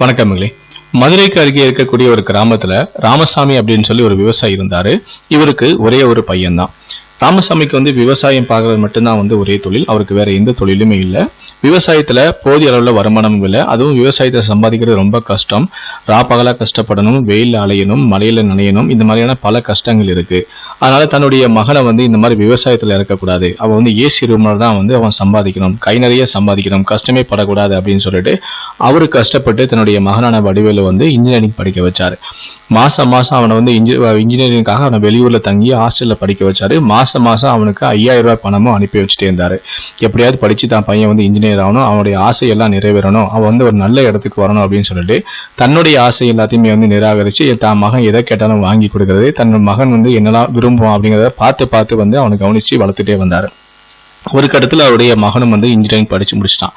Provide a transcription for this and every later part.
வணக்கம்ங்களே மதுரைக்கு அருகே இருக்கக்கூடிய ஒரு கிராமத்துல ராமசாமி அப்படின்னு சொல்லி ஒரு விவசாயி இருந்தாரு. இவருக்கு ஒரே ஒரு பையன்தான். ராமசாமிக்கு வந்து விவசாயம் பார்க்கறது மட்டும்தான் வந்து ஒரே தொழில். அவருக்கு வேற எந்த தொழிலுமே இல்லை. விவசாயத்துல போதிய அளவுல வருமானமும் இல்லை. அதுவும் விவசாயத்தை சம்பாதிக்கிறது ரொம்ப கஷ்டம். ராப்பகலாக கஷ்டப்படணும் வெயிலில் அலையணும் மலையில் நனையணும் இந்த மாதிரியான பல கஷ்டங்கள் இருக்குது அதனால் தன்னுடைய மகனை வந்து இந்த மாதிரி விவசாயத்தில் இறக்கக்கூடாது. அவன் வந்து ஏசி ரூமில் தான் வந்து அவன் சம்பாதிக்கணும். கை நிறைய சம்பாதிக்கணும். கஷ்டமே படக்கூடாது அப்படின்னு சொல்லிட்டு அவர் கஷ்டப்பட்டு தன்னுடைய மகனான வடிவேலு வந்து இன்ஜினியரிங் படிக்க வச்சார். மாதம் மாதம் அவனை வந்து இன்ஜி இன்ஜினியரிங்காக அவனை வெளியூரில் தங்கி ஹாஸ்டலில் படிக்க வச்சாரு. மாதம் மாதம் அவனுக்கு ஐயாயிரம் ரூபாய் பணமும் அனுப்பி வச்சுட்டே இருந்தார். எப்படியாவது படித்து தான் பையன் வந்து இன்ஜினியர் ஆகணும். அவனுடைய ஆசையெல்லாம் நிறைவேறணும். அவன் வந்து ஒரு நல்ல இடத்துக்கு வரணும் அப்படின்னு சொல்லிட்டு தன்னுடைய ஆசை எல்லாத்தையுமே வந்து நிராகரிச்சு தான் மகன் எதை கேட்டாலும் வாங்கி கொடுக்கறது தன் மகன் வந்து என்னெல்லாம் விரும்புவான் அப்படிங்கிறத பார்த்து பார்த்து வந்து அவனை கவனிச்சு வளர்த்துட்டே வந்தார். ஒரு கட்டத்தில் அவருடைய மகனும் வந்து இன்ஜினியரிங் படித்து முடிச்சிட்டான்.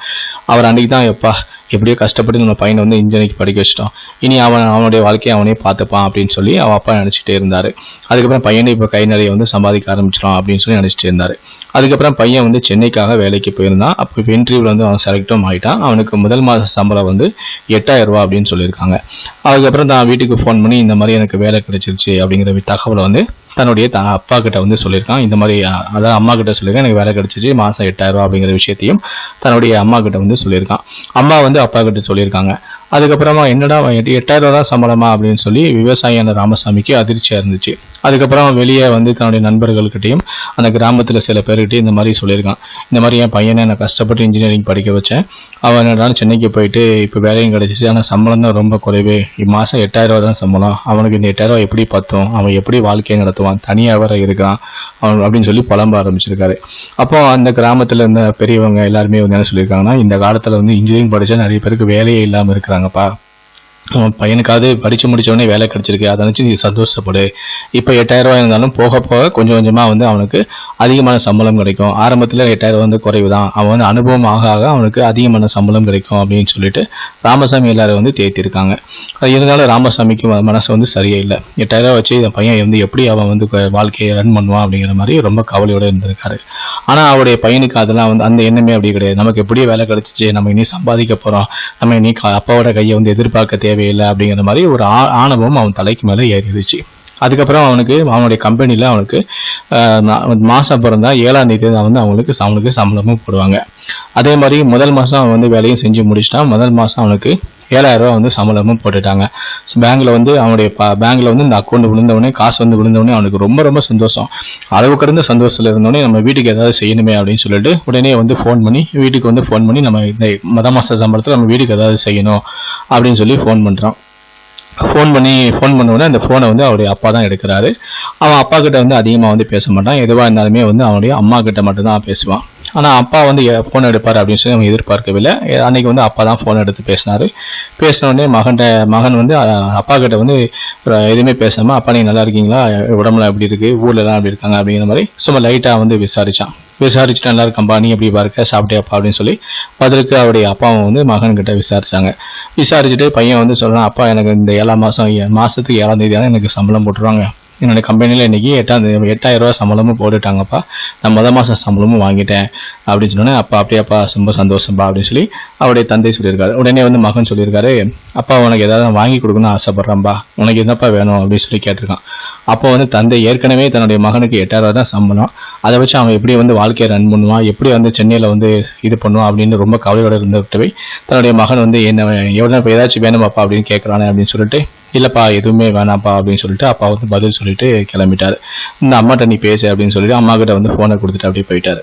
அவர் அன்றைக்கி தான் எப்பா எப்படியோ கஷ்டப்பட்டு நம்ம பையனை வந்து இன்ஜினியரிங் படிக்க வச்சிட்டோம். இனி அவன் அவனுடைய வாழ்க்கையை அவனே பார்த்துப்பான் அப்படின்னு சொல்லி அவன் அப்பா நினச்சிட்டே இருந்தார். அதுக்கப்புறம் பையனை இப்போ கை நிறைய வந்து சம்பாதிக்க ஆரம்பிச்சிடும் அப்படின்னு சொல்லி நினச்சிட்டே இருந்தார். அதுக்கப்புறம் பையன் வந்து சென்னைக்காக வேலைக்கு போயிருந்தான். அப்போ இன்டர்வியூவில் வந்து அவன் செலக்டும் ஆகிட்டான் அவனுக்கு முதல் மாத சம்பளம் வந்து எட்டாயிரம் ரூபா அப்படின்னு சொல்லியிருக்காங்க. அதுக்கப்புறம் தான் வீட்டுக்கு ஃபோன் பண்ணி இந்த மாதிரி எனக்கு வேலை கிடைச்சிருச்சு அப்படிங்கிற தகவலை வந்து தன்னுடைய த அப்பா கிட்ட வந்து சொல்லியிருக்கான். இந்த மாதிரி அதான் அதாவது அம்மா கிட்ட சொல்லியிருக்கேன் எனக்கு வேலை கிடைச்சிச்சு மாதம் எட்டாயிரம் ரூபா அப்படிங்கிற விஷயத்தையும் தன்னுடைய அம்மா கிட்ட வந்து சொல்லியிருக்கான். அம்மா வந்து அப்பா கிட்ட சொல்லியிருக்காங்க. அதுக்கப்புறமா என்னடா எட்டாயிரம் ரூபா தான் சம்பளமா அப்படின்னு சொல்லி விவசாயியான ராமசாமிக்கு அதிர்ச்சியா இருந்துச்சு அதுக்கப்புறம் வெளியே வந்து தன்னுடைய நண்பர்கள்கிட்டையும் அந்த கிராமத்துல சில பேர்கிட்டையும் இந்த மாதிரி சொல்லியிருக்கான். இந்த மாதிரி என் பையனை நான் கஷ்டப்பட்டு இன்ஜினியரிங் படிக்க வச்சேன். அவன் என்னடா சென்னைக்கு போயிட்டு இப்போ வேலையும் கிடைச்சிச்சு. ஆனால் சம்பளம் தான் ரொம்ப குறைவு. இம்மாசம் எட்டாயிரம் ரூபா தான் சம்பளம். அவனுக்கு இந்த எட்டாயிரம் ரூபா எப்படி பத்தும்? அவன் எப்படி வாழ்க்கையை நடத்துவான்? தனியாக வேற இருக்கான். அப்படின்னு சொல்லி புலம்ப ஆரம்பிச்சிருக்காரு. அப்போ அந்த கிராமத்துல இருந்த பெரியவங்க எல்லாருமே வந்து என்ன சொல்லியிருக்காங்கன்னா இந்த காலத்துல வந்து இன்ஜினியரிங் படிச்சா நிறைய பேருக்கு வேலையே இல்லாம இருக்கிறாங்கப்பா. பையனுக்காவது படிச்சு முடிச்ச வேலை கிடைச்சிருக்கு. அதை நினச்சி நீ சந்தோஷப்படு. இப்போ எட்டாயிரம் ரூபாய் இருந்தாலும் போக போக கொஞ்சம் கொஞ்சமா வந்து அவனுக்கு அதிகமான சம்பளம் கிடைக்கும். ஆரம்பத்தில் எட்டாயிரம் வந்து குறைவு தான் அவன் வந்து அனுபவம் ஆக ஆக அவனுக்கு அதிகமான சம்பளம் கிடைக்கும் அப்படின்னு சொல்லிட்டு ராமசாமி எல்லாரும் வந்து தேத்திருக்காங்க. அது இருந்தாலும் ராமசாமிக்கு மனசு வந்து சரியே இல்லை எட்டாயிரம் வச்சு இந்த பையன் வந்து எப்படி அவன் வந்து வாழ்க்கையை ரன் பண்ணுவான் அப்படிங்கிற மாதிரி ரொம்ப கவலையோடு இருந்திருக்காரு. ஆனால் அவருடைய பையனுக்கு அதெல்லாம் வந்து அந்த எண்ணமே அப்படி கிடையாது. நமக்கு எப்படியோ வேலை கிடைச்சிச்சு. நம்ம இனி சம்பாதிக்க போகிறோம் நம்ம இனி க- அப்பாவோட கையை வந்து எதிர்பார்க்க தேவையில்லை அப்படிங்கிற மாதிரி ஒரு ஆ- ஆணவம் அவன் தலைக்கு மேலே ஏறிடுச்சு. அதுக்கப்புறம் அவனுக்கு அவனுடைய கம்பெனியில் அவனுக்கு மாதம் பிறந்தா ஏழாம் தேதி தான் வந்து அவங்களுக்கு அவனுக்கு சம்பளமும் போடுவாங்க. அதே மாதிரி முதல் மாதம் அவன் வந்து வேலையும் செஞ்சு முடிச்சிட்டான். முதல் மாதம் அவனுக்கு ஏழாயிரம் ரூபா வந்து சம்பளமும் போட்டுட்டாங்க. பேங்க்ல வந்து அவனுடைய பேங்க்ல வந்து இந்த அக்கௌண்ட் விழுந்தவொடனே காசு வந்து விழுந்தவொடனே அவனுக்கு ரொம்ப ரொம்ப சந்தோஷம். அளவு கடந்த சந்தோஷத்தில் இருந்தோடனே நம்ம வீட்டுக்கு ஏதாவது செய்யணுமே அப்படின்னு சொல்லிட்டு உடனே வந்து ஃபோன் பண்ணி வீட்டுக்கு வந்து ஃபோன் பண்ணி நம்ம இந்த மத மாச சம்பளத்தில் நம்ம வீட்டுக்கு ஏதாவது செய்யணும் அப்படின்னு சொல்லி ஃபோன் பண்ணுறான் ஃபோன் பண்ணி ஃபோன் பண்ண உடனே அந்த ஃபோனை வந்து அவருடைய அப்பா தான் எடுக்கிறாரு. அவன் அப்பா கிட்ட வந்து அதிகமாக வந்து பேச மாட்டான். எதுவாக இருந்தாலுமே வந்து அவனுடைய அம்மா கிட்ட மட்டும்தான் பேசுவான். ஆனால் அப்பா வந்து ஃபோன் எடுப்பார் அப்படின்னு சொல்லி அவன் எதிர்பார்க்கவில்லை. அன்னைக்கு வந்து அப்பா தான் ஃபோன் எடுத்து பேசினார். பேசின உடனே மகன்கிட்ட மகன் வந்து அப்பா கிட்ட வந்து எதுவுமே பேசாமல் அப்பா நீங்கள் நல்லா இருக்கீங்களா? உடம்புலாம் எப்படி இருக்குது ஊர்லலாம் எல்லாம் எப்படி இருக்காங்க? அப்படிங்கிற மாதிரி சும்மா லைட்டாக வந்து விசாரிச்சான். விசாரிச்சுட்டு நல்லா இருக்கம்பா நீ எப்படி பாருக்க சாப்பிட்டியாப்பா? அப்படின்னு சொல்லி பதிலுக்கு அவருடைய அப்பாவும் வந்து மகன் கிட்ட விசாரிச்சாங்க. விசாரிச்சுட்டு பையன் வந்து சொல்கிறான் அப்பா எனக்கு இந்த ஏழாம் மாதம் ஏ- ஏழாம் தேதியான எனக்கு சம்பளம் போட்டுருவாங்க. என்னோட கம்பெனியில் இன்றைக்கி எட்டாம் தேதி எட்டாயிரம் ரூபாய் சம்பளமும் போட்டுட்டாங்கப்பா. நான் மொதல் மாதம் சம்பளமும் வாங்கிட்டேன் அப்படின்னு சொன்னோன்னே அப்பா அப்படியாப்பா ரொம்ப சந்தோஷம்ப்பா அப்படின்னு சொல்லி அவருடைய தந்தை சொல்லியிருக்காரு. உடனே வந்து மகன் சொல்லியிருக்காரு அப்பா உனக்கு ஏதாவது வாங்கி கொடுக்கணும்னு ஆசைப்பட்றேன்ப்பா உனக்கு என்னப்பா வேணும்? அப்படின்னு சொல்லி கேட்டிருக்கான். அப்போ வந்து தந்தை ஏற்கனவே தன்னுடைய மகனுக்கு எட்டாயிரம் தான் சம்பளம். அதை வச்சு அவன் எப்படி வந்து வாழ்க்கையை ரன் பண்ணுவான் எப்படி வந்து சென்னையில் வந்து இது பண்ணுவான் அப்படின்னு ரொம்ப கவலையோட இருந்துட்டு தன்னுடைய மகன் வந்து என்ன எவ்வளோ இப்போ ஏதாச்சும் வேணுமாப்பா அப்படின்னு கேட்குறானே அப்படின்னு சொல்லிட்டு இல்லைப்பா எதுவுமே வேணாம்ப்பா அப்படின்னு சொல்லிட்டு அப்பா வந்து பதில் சொல்லிட்டு கிளம்பிட்டாரு. இந்த அம்மாட்ட நீ பேசு அப்படின்னு சொல்லிட்டு அம்மா கிட்ட வந்து ஃபோனை கொடுத்துட்டு அப்படியே போயிட்டாரு.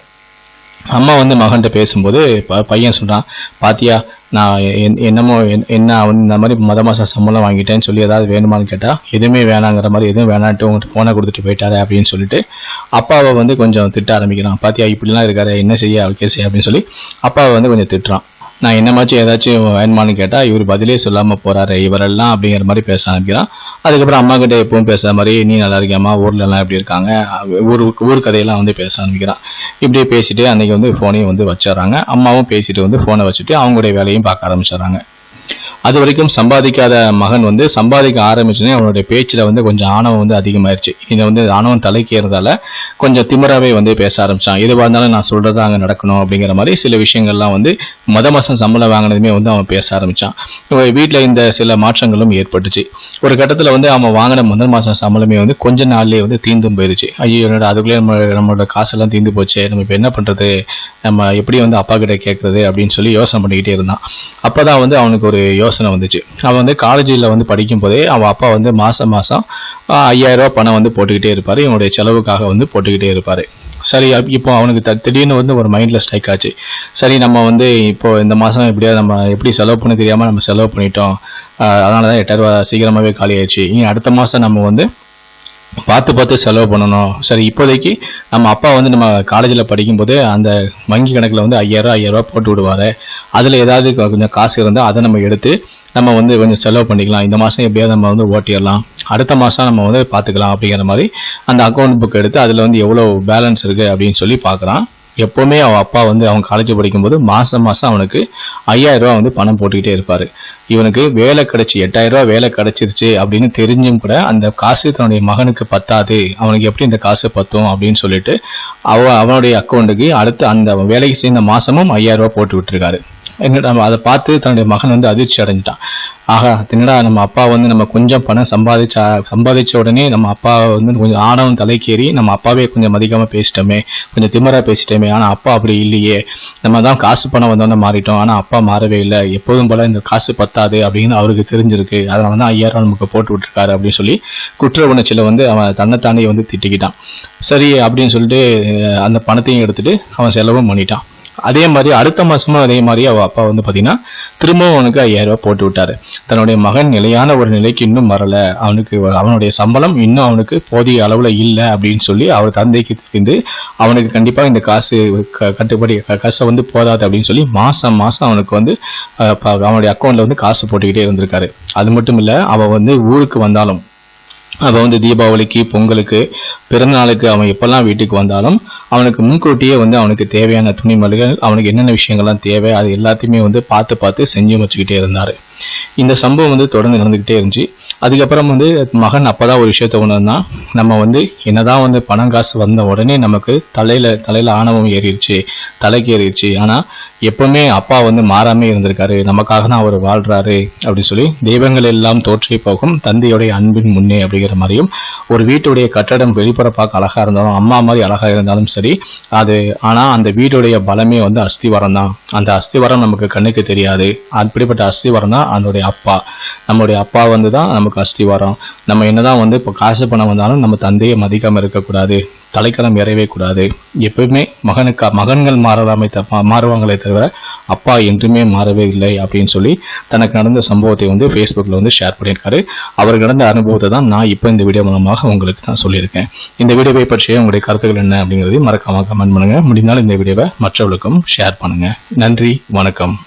அம்மா வந்து மகன்கிட்ட பேசும்போது ப- பையன் சொன்னான் பாத்தியா நான் என்- என்னமோ என்- என்ன அவன் இந்த மாதிரி மத மாசம் சம்பளம் வாங்கிட்டேன்னு சொல்லி ஏதாவது வேணுமான்னு கேட்டா எதுவுமே வேணாங்கிற மாதிரி எதுவும் வேணான்ட்டு உங்கள்கிட்ட ஃபோனை கொடுத்துட்டு போயிட்டாரு அப்படின்னு சொல்லிட்டு அப்பாவை வந்து கொஞ்சம் திட்ட ஆரம்பிக்கிறான். பாத்தியா இப்படிலாம் இருக்காரு என்ன செய்ய அவள் கேசு அப்படின்னு சொல்லி அப்பாவை வந்து கொஞ்சம் திட்டுறான். நான் என்னமாச்சும் ஏதாச்சும் வேணுமான்னு கேட்டால் இவர் பதிலே சொல்லாமல் போகிறாரு இவரெல்லாம் அப்படிங்கிற மாதிரி பேச ஆரம்பிக்கிறான். அதுக்கப்புறம் அம்மா கிட்ட எப்பவும் பேசுகிற மாதிரி நீ நல்லா இருக்கியாம்மா ஊர்லலாம் எப்படி இருக்காங்க? ஊர் ஊர் கதையெல்லாம் வந்து பேச ஆரம்பிக்கிறான். இப்படியே பேசிட்டு அன்னைக்கு வந்து ஃபோனையும் வந்து வச்சிடறாங்க. அம்மாவும் பேசிட்டு வந்து ஃபோனை வச்சுட்டு அவங்களுடைய வேலையும் பார்க்க ஆரம்பிச்சிடறாங்க. அது வரைக்கும் சம்பாதிக்காத மகன் வந்து சம்பாதிக்க ஆரம்பிச்சோடனே அவனுடைய பேச்சில் வந்து கொஞ்சம் ஆணவம் வந்து அதிகமாயிருச்சு. இதை வந்து ஆணவம் தலைக்கேறதால கொஞ்சம் திமிராவே வந்து பேச ஆரம்பிச்சான் எதுவாக இருந்தாலும் நான் சொல்றதா அங்கே நடக்கணும் அப்படிங்கிற மாதிரி சில விஷயங்கள்லாம் வந்து மத மாசம் சம்பளம் வாங்கினதுமே வந்து அவன் பேச ஆரம்பிச்சான். வீட்டில் இந்த சில மாற்றங்களும் ஏற்பட்டுச்சு. ஒரு கட்டத்தில் வந்து அவன் வாங்கின முதல் மாசம் சம்பளமே வந்து கொஞ்ச நாள்லயே வந்து தீந்தும் போயிருச்சு. ஐயோ என்னோட அதுக்குள்ளே நம்ம நம்மளோட காசெல்லாம் தீந்து போச்சு. நம்ம இப்போ என்ன பண்றது? நம்ம எப்படி வந்து அப்பா கிட்ட கேட்கறது அப்படின்னு சொல்லி யோசனை பண்ணிக்கிட்டே இருந்தான். அப்பதான் வந்து அவனுக்கு ஒரு யோசனை வந்துச்சு. அவன் வந்து காலேஜில் வந்து படிக்கும் போதே அவன் அப்பா வந்து மாசம் மாசம் ஐயாயிரரூபா பணம் வந்து போட்டுக்கிட்டே இருப்பார். இவனுடைய செலவுக்காக வந்து போட்டுக்கிட்டே இருப்பார். சரி இப்போ அவனுக்கு த- திடீர்னு வந்து ஒரு மைண்டில் ஸ்ட்ரைக் ஆச்சு. சரி நம்ம வந்து இப்போ இந்த மாதம் எப்படியாவது நம்ம எப்படி செலவு பண்ண தெரியாமல் நம்ம செலவு பண்ணிட்டோம். அதனால தான் எட்டாயிரரூபா சீக்கிரமாகவே காலி ஆயிடுச்சு. இனி அடுத்த மாதம் நம்ம வந்து பார்த்து பார்த்து செலவு பண்ணணும். சரி இப்போதைக்கு நம்ம அப்பா வந்து நம்ம காலேஜில் படிக்கும்போது அந்த வங்கி கணக்கில் வந்து ஐயாயிரம் ஐயாயிரம் போட்டு விடுவார். அதில் ஏதாவது கொஞ்சம் காசு இருந்தால் அதை நம்ம எடுத்து நம்ம வந்து கொஞ்சம் செலவு பண்ணிக்கலாம். இந்த மாதம் எப்படியாவது நம்ம வந்து ஓட்டிடலாம். அடுத்த மாதம் நம்ம வந்து பார்த்துக்கலாம் அப்படிங்கிற மாதிரி அந்த அக்கௌண்ட் புக் எடுத்து அதில் வந்து எவ்வளோ பேலன்ஸ் இருக்குது அப்படின்னு சொல்லி பார்க்குறான் எப்போவுமே அவன் அப்பா வந்து அவன் காலேஜ் படிக்கும்போது மாதம் மாதம் அவனுக்கு ஐயாயிரரூவா வந்து பணம் போட்டுக்கிட்டே இருப்பார். இவனுக்கு வேலை கிடைச்சி எட்டாயிரம் வேலை கிடைச்சிருச்சு அப்படின்னு தெரிஞ்சும் கூட அந்த காசு தன்னுடைய மகனுக்கு பத்தாது. அவனுக்கு எப்படி இந்த காசு பத்தும் அப்படின்னு சொல்லிட்டு அவ அவனுடைய அக்கௌண்ட்டுக்கு அடுத்து அந்த வேலைக்கு சேர்ந்த மாதமும் ஐயாயிரம் போட்டு விட்டுருக்காரு. என்னடா அதை பார்த்து தன்னுடைய மகன் வந்து அதிர்ச்சி அடைஞ்சிட்டான். ஆகா என்னடா நம்ம அப்பா வந்து நம்ம கொஞ்சம் பணம் சம்பாதிச்ச சம்பாதிச்ச உடனே நம்ம அப்பா வந்து கொஞ்சம் ஆணவம் தலைக்கேறி நம்ம அப்பாவே கொஞ்சம் அதிகமாக பேசிட்டோமே கொஞ்சம் திமிரா பேசிட்டோமே. ஆனால் அப்பா அப்படி இல்லையே. நம்ம தான் காசு பணம் வந்தோன்னு மாறிட்டோம். ஆனால் அப்பா மாறவே இல்லை. எப்போதும் போல இந்த காசு பத்தாது அப்படின்னு அவருக்கு தெரிஞ்சிருக்கு. அதனால தான் ஐயாயிரம் நமக்கு போட்டு விட்டுருக்காரு அப்படின்னு சொல்லி குற்ற உணர்ச்சியில் வந்து அவன் தன்னைத்தானே வந்து திட்டிக்கிட்டான். சரி அப்படின்னு சொல்லிட்டு அந்த பணத்தையும் எடுத்துட்டு அவன் செலவும் பண்ணிட்டான். அதே மாதிரி அடுத்த மாசமும் அதே மாதிரி அவ அப்பா வந்து பார்த்தீங்கன்னா திரும்பவும் அவனுக்கு ஐயாயிரம் ரூபாய் போட்டு விட்டாரு. தன்னுடைய மகன் நிலையான ஒரு நிலைக்கு இன்னும் வரல. அவனுக்கு அவனுடைய சம்பளம் இன்னும் அவனுக்கு போதிய அளவில் இல்லை அப்படின்னு சொல்லி அவர் தந்தைக்கு தெரிந்து அவனுக்கு கண்டிப்பாக இந்த காசு க- கட்டுப்படி க- காசு வந்து போதாது அப்படின்னு சொல்லி மாசம் மாசம் அவனுக்கு வந்து அவனுடைய அக்கௌண்ட்ல வந்து காசு போட்டுக்கிட்டே இருந்திருக்காரு. அது மட்டும் இல்லை அவள் வந்து ஊருக்கு வந்தாலும் அவள் வந்து தீபாவளிக்கு பொங்கலுக்கு பிறந்தநாளுக்கு அவன் எப்பெல்லாம் வீட்டுக்கு வந்தாலும் அவனுக்கு முன்கூட்டியே வந்து அவனுக்கு தேவையான துணிமணிகள் அவனுக்கு என்னென்ன விஷயங்கள்லாம் தேவை அது எல்லாத்தையுமே வந்து பார்த்து பார்த்து செஞ்சு வச்சுக்கிட்டே இருந்தார். இந்த சம்பவம் வந்து தொடர்ந்து நடந்துக்கிட்டே இருந்துச்சு. அதுக்கப்புறம் வந்து மகன் அப்பதான் ஒரு விஷயத்த உணர்ந்தான். நம்ம வந்து என்னதான் வந்து பணம் காசு வந்த உடனே நமக்கு தலையில் தலையில் ஆணவம் ஏறிடுச்சு தலைக்கு ஏறிடுச்சு ஆனால் எப்பவுமே அப்பா வந்து மாறாமே இருந்திருக்காரு. நமக்காக தான் அவர் வாழ்றாரு அப்படின்னு சொல்லி தெய்வங்கள் எல்லாம் தோற்றி போகும். தந்தையுடைய அன்பின் முன்னே அப்படிங்கிற மாதிரியும் ஒரு வீட்டுடைய கட்டடம் வெளிப்புற பார்க்க அழகா இருந்தாலும் அம்மா மாதிரி அழகா இருந்தாலும் சரி அது ஆனா அந்த வீட்டுடைய பலமே வந்து அஸ்திவாரம் தான். அந்த அஸ்திவாரம் நமக்கு கண்ணுக்கு தெரியாது. அப்படிப்பட்ட அஸ்திவாரம் தான் அதனுடைய அப்பா. நம்மளுடைய அப்பா வந்து தான் நமக்கு அஸ்திவாரம். நம்ம என்னதான் வந்து இப்போ காசு பணம் வந்தாலும் நம்ம தந்தையை மதிக்காமல் இருக்கக்கூடாது. தலைக்கலம் ஏறவே கூடாது. எப்பவுமே மகனுக்கு மகன்கள் மாறலாமே த- மாறுவாங்களே தவிர அப்பா என்றுமே மாறவே இல்லை அப்படின்னு சொல்லி தனக்கு நடந்த சம்பவத்தை வந்து ஃபேஸ்புக்கில் வந்து ஷேர் பண்ணியிருக்காரு. அவர் நடந்த அனுபவத்தை தான் நான் இப்போ இந்த வீடியோ மூலமாக உங்களுக்கு நான் சொல்லியிருக்கேன். இந்த வீடியோவை பற்றிய உங்களுடைய கருத்துக்கள் என்ன அப்படிங்கிறதையும் மறக்காமல் கமெண்ட் பண்ணுங்கள் முடிந்தாலும் இந்த வீடியோவை மற்றவர்களுக்கும் ஷேர் பண்ணுங்கள் நன்றி வணக்கம்.